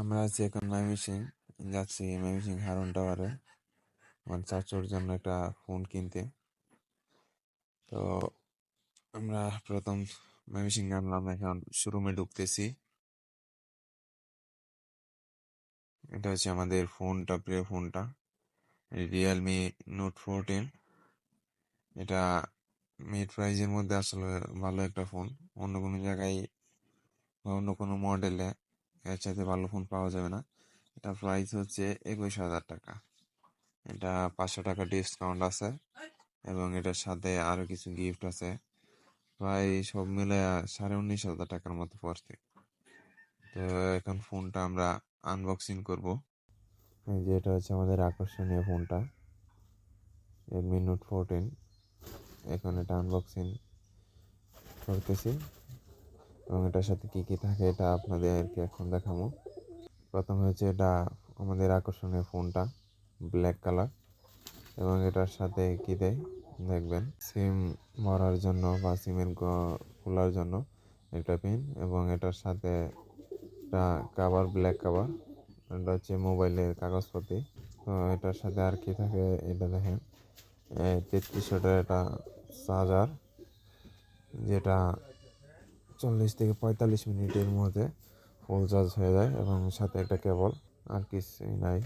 আমরা আছি এখন ময়মনসিং যাচ্ছি ময়মনসিং হারুন টাওয়ারে। আমার চাচুর জন্য একটা ফোন কিনতে। তো আমরা প্রথম ময়মনসিং নামলাম এখন শোরুমে ঢুকতেছি। এটা হচ্ছে আমাদের ফোনটা প্রিয় ফোনটা রিয়েলমি নোট ফোরটিন এটা মিড প্রাইজের মধ্যে আসলে ভালো একটা ফোন অন্য কোনো জায়গায় বা অন্য কোনো মডেলে এর চাইতে ভালো ফোন পাওয়া যাবে না। এটা প্রাইস হচ্ছে একুশ হাজার টাকা। এটা পাঁচশো টাকা ডিসকাউন্ট আছে এবং এটার সাথে আরও কিছু গিফট আছে। প্রায় সব মিলে সাড়ে উনিশ হাজার টাকার মতো পড়ছে। তো এখন ফোনটা আমরা আনবক্সিং করব। এই যে এটা হচ্ছে আমাদের আকর্ষণীয় ফোনটা রেডমি নোট ফোরটিন এখন এটা আনবক্সিং করতেছি। এবং এটার সাথে কি কি থাকে এটা আপনাদেরকে এখন দেখাবো। প্রথম হয়েছে এটা আমাদের আকর্ষণীয় ফোনটা ব্ল্যাক কালার এবং এটার সাথে কি দেয়? দেখবেন সিম ভরার জন্য বা সিমের খোলার জন্য একটা পিন এবং এটার সাথে একটা কাভার ব্ল্যাক কাভার এটা হচ্ছে মোবাইলের কাগজপত্র। তো এটার সাথে আর কি থাকে এটা দেখেন তেত্রিশশোটার একটা চার্জার যেটা চল্লিশ থেকে পঁয়তাল্লিশ মিনিটের মধ্যে ফুল চার্জ হয়ে যায় এবং সাথে একটা কেবল আর কিছুই নাই।